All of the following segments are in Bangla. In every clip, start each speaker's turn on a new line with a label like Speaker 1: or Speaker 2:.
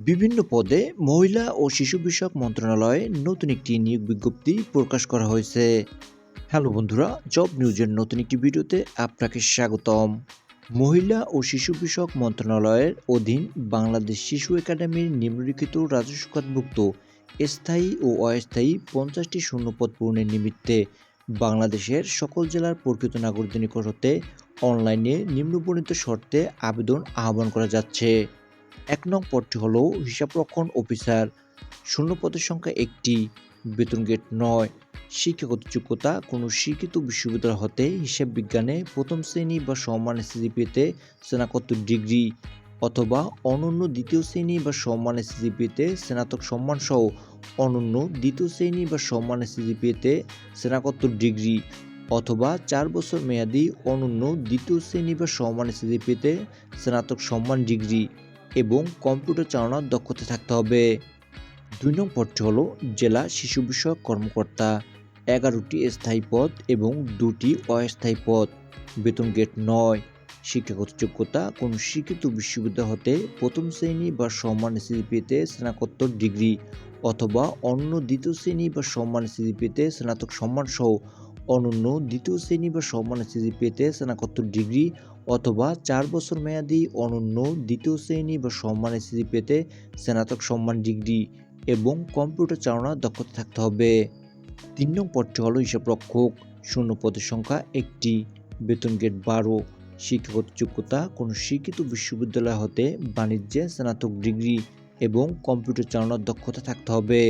Speaker 1: বিভিন্ন পদে মহিলা ও শিশু বিষয়ক মন্ত্রণালয়ে নতুন একটি নিয়োগ বিজ্ঞপ্তি প্রকাশ করা হয়েছে। হ্যালো বন্ধুরা, জব নিউজের নতুন একটি ভিডিওতে আপনাকে স্বাগতম। মহিলা ও শিশু বিষয়ক মন্ত্রণালয়ের অধীন বাংলাদেশ শিশু একাডেমির নিম্নলিখিত রাজস্ব খাতভুক্ত স্থায়ী ও অস্থায়ী পঞ্চাশটি শূন্যপদ পূরণের নিমিত্তে বাংলাদেশের সকল জেলার প্রকৃত নাগরিক নিকট হতে অনলাইনে নিম্নবর্ণিত শর্তে আবেদন আহ্বান করা যাচ্ছে। এক নং পদটি হল হিসাবরক্ষণ অফিসার। শূন্য পদের সংখ্যা একটি, বেতন গেট নয়। শিক্ষাগত যোগ্যতা, কোনো শিক্ষিত বিশ্ববিদ্যালয় হতে হিসাব বিজ্ঞানে প্রথম শ্রেণি বা সম্মানের সিজিপিতে স্নাতকোত্তর ডিগ্রি অথবা অনন্য দ্বিতীয় শ্রেণি বা সম্মানের সিজিপিতে স্নাতক সম্মান সহ অনন্য দ্বিতীয় শ্রেণি বা সম্মানের সিজিপিতে স্নাতকোত্তর ডিগ্রি অথবা চার বছর মেয়াদি অনন্য দ্বিতীয় শ্রেণি বা সম্মানের সিজিপিতে স্নাতক সম্মান ডিগ্রি। এবং কম্পিউটার চালানোর দক্ষতা থাকতে হবে। দুই নং পদটি হলো জেলা শিশু বিষয়ক কর্মকর্তা। এগারোটি স্থায়ী পদ এবং দুটি অস্থায়ী পদ। বেতন গেট নয়। শিক্ষাগত যোগ্যতা, কোনো শিক্ষিত বিশ্ববিদ্যালয় হতে প্রথম শ্রেণি বা সম্মান সিজিপিতে স্নাতকোত্তর ডিগ্রি অথবা অন্য দ্বিতীয় শ্রেণি বা সম্মান সিজিপিতে স্নাতক সম্মান সহ অনন্য দ্বিতীয় শ্রেণি বা সমান সম্মান পেতে স্নাতকোত্তর ডিগ্রি অথবা চার বছর মেয়াদি অনন্য দ্বিতীয় শ্রেণি বা সম্মানের পেতে স্নাতক সম্মান ডিগ্রি এবং কম্পিউটার চালানোর দক্ষতা থাকতে হবে। তিন নং পদটি হলো হিসাবরক্ষক। শূন্য পদের সংখ্যা একটি। বেতন গেট বারো। শিক্ষাগত যোগ্যতা কোনো শিক্ষিত বিশ্ববিদ্যালয় হতে বাণিজ্যে স্নাতক ডিগ্রি এবং কম্পিউটার চালানোর দক্ষতা থাকতে হবে।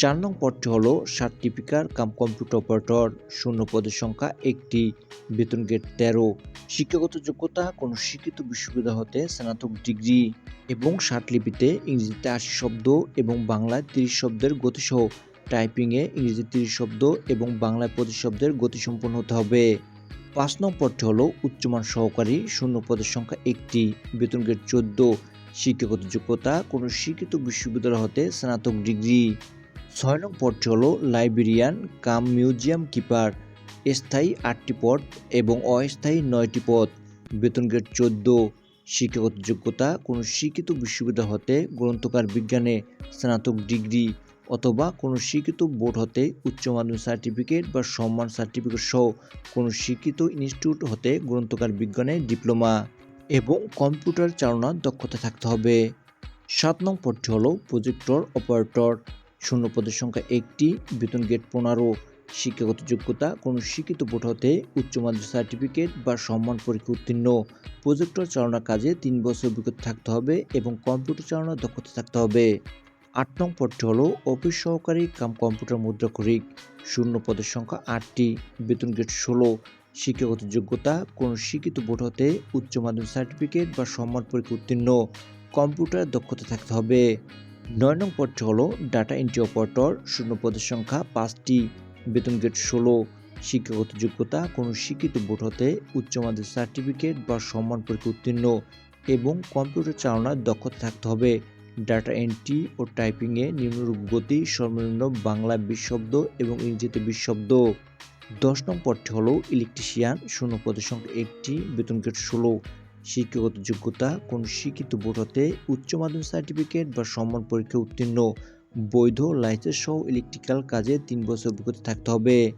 Speaker 1: চার নং পদটি হলো সার্টিফিকার কাম কম্পিউটার অপারেটর, শূন্য পদের সংখ্যা একটি, বেতন গেট তেরো, শিক্ষাগত যোগ্যতা কোনো শিক্ষিত বিশ্ববিদ্যালয় হতে স্নাতক ডিগ্রি, এবং লিপিতে ইংরেজিতে আশি শব্দ এবং বাংলায় তিরিশ শব্দের গতিসহ টাইপিংয়ে ইংরেজি তিরিশ শব্দ এবং বাংলায় পঁচিশ শব্দের গতিসম্পন্ন হতে হবে। পাঁচ নং পদটি হলো উচ্চমান সহকারী, শূন্য পদের সংখ্যা একটি, বেতন গেট চোদ্দ, শিক্ষাগত যোগ্যতা কোনো শিক্ষিত বিশ্ববিদ্যালয় হতে স্নাতক ডিগ্রি। ছয় নং পদটি হল লাইব্রেরিয়ান কাম মিউজিয়াম কিপার, স্থায়ী আটটি পদ এবং অস্থায়ী নয়টি পদ। বেতন গ্রেড চোদ্দ, শিক্ষাগত যোগ্যতা কোনো শিক্ষিত বিশ্ববিদ্যালয় হতে গ্রন্থকার বিজ্ঞানে স্নাতক ডিগ্রি অথবা কোনো শিক্ষিত বোর্ড হতে উচ্চ মাধ্যমিক সার্টিফিকেট বা সম্মান সার্টিফিকেট সহ কোনো শিক্ষিত ইনস্টিটিউট হতে গ্রন্থকার বিজ্ঞানে ডিপ্লোমা এবং কম্পিউটার চালনার দক্ষতা থাকতে হবে। সাত নং পদটি হল প্রজেক্টর, অপারেটর। শূন্য পদের সংখ্যা একটি, বেতন গেট পনেরো, শিক্ষাগত যোগ্যতা, কোনো শিক্ষিত বোর্ড হতে উচ্চ মাধ্যমিক সার্টিফিকেট বা সম্মান পরীক্ষা উত্তীর্ণ। প্রজেক্টর চালনার কাজে তিন বছর অভিজ্ঞতা থাকতে হবে এবং কম্পিউটার চালানোর দক্ষতা থাকতে হবে। আট নং পদটি হল অফিস সহকারী কাম কম্পিউটার মুদ্রা মুদ্রাক্ষরিক। শূন্য পদের সংখ্যা আটটি, বেতন গেট ষোলো, শিক্ষাগত যোগ্যতা, কোনো শিক্ষিত বোর্ড হতে উচ্চ মাধ্যমিক সার্টিফিকেট বা সম্মান পরীক্ষা উত্তীর্ণ। কম্পিউটার দক্ষতা থাকতে হবে। নয় নং পদটি হল ডাটা এন্ট্রি অপারেটর শূন্য পদের সংখ্যা পাঁচটি। বেতন গেট ষোলো। শিক্ষাগত যোগ্যতা, কোনো শিক্ষিত বোর্ড হতে উচ্চ মাধ্যমিক সার্টিফিকেট বা সম্মান পরীক্ষা উত্তীর্ণ এবং কম্পিউটার চালানোর দক্ষতা থাকতে হবে। ডাটা এন্ট্রি ও টাইপিংয়ে নিম্নরূপ গতি, সর্বনিম্ন বাংলা বিশ শব্দ এবং ইংরেজিতে বিশ শব্দ। দশ নং পদটি হলো ইলেকট্রিশিয়ান শূন্য পদের সংখ্যা একটি। বেতন গেট ষোলো। শিক্ষাগত যোগ্যতা কোন শিক্ষিত বোর্ড হতে উচ্চ মাধ্যমিক সার্টিফিকেট বা সম্মান পরীক্ষা উত্তীর্ণ। বৈধ লাইসেন্স সহ ইলেকট্রিক্যাল কাজে তিন বছর অভিজ্ঞতা থাকতে হবে।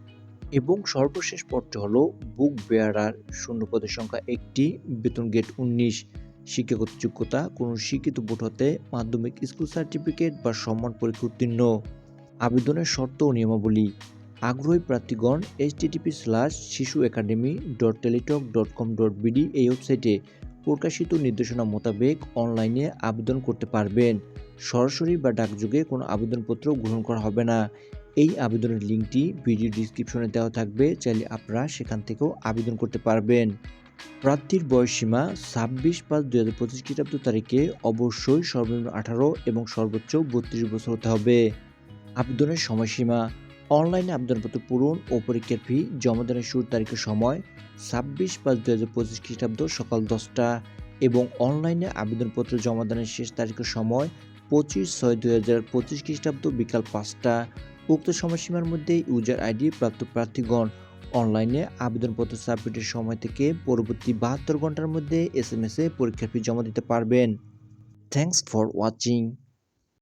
Speaker 1: এবং সর্বশেষ পদটি হলো বুক বেয়ারার শূন্য পদের সংখ্যা একটি, বেতন গেট উনিশ। শিক্ষাগত যোগ্যতা কোনো শিক্ষিত বোর্ড হতে মাধ্যমিক স্কুল সার্টিফিকেট বা সম্মান পরীক্ষা উত্তীর্ণ। আবেদনের শর্ত ও নিয়মাবলী। আগ্রহী প্রার্থীগণ এইচ টিটিপি স্ল্যাশ শিশু academy dot Teletalk dot com dot BD এই ওয়েবসাইটে প্রকাশিত নির্দেশনা মোতাবেক অনলাইনে আবেদন করতে পারবেন। সরাসরি বা ডাকযোগে কোনো আবেদনপত্র গ্রহণ করা হবে না। এই আবেদনের লিঙ্কটি ভিডিও ডিসক্রিপশনে দেওয়া থাকবে, চাইলে আপনারা সেখান থেকেও আবেদন করতে পারবেন। প্রার্থীর বয়সসীমা ছাব্বিশ পাঁচ দুই হাজার পঁচিশ খ্রিস্টাব্দ তারিখে অবশ্যই সর্বনিম্ন আঠারো এবং সর্বোচ্চ বত্রিশ বছর হতে হবে। আবেদনের সময়সীমা অনলাইনে আবেদনপত্র পূরণ ও পরীক্ষার ফি জমাদানের শুরুর তারিখের সময় ছাব্বিশ পাঁচ দু হাজার পঁচিশ খ্রিস্টাব্দ সকাল দশটা এবং অনলাইনে আবেদনপত্র জমাদানের শেষ তারিখের সময় পঁচিশ ছয় দুই হাজার পঁচিশ খ্রিস্টাব্দ বিকাল পাঁচটা। উক্ত সময়সীমার মধ্যে ইউজার আইডি প্রাপ্ত প্রার্থীগণ অনলাইনে আবেদনপত্র সাবমিটের সময় থেকে পরবর্তী বাহাত্তর ঘণ্টার মধ্যে এস এম এস পরীক্ষার ফি জমা দিতে পারবেন। Thanks for watching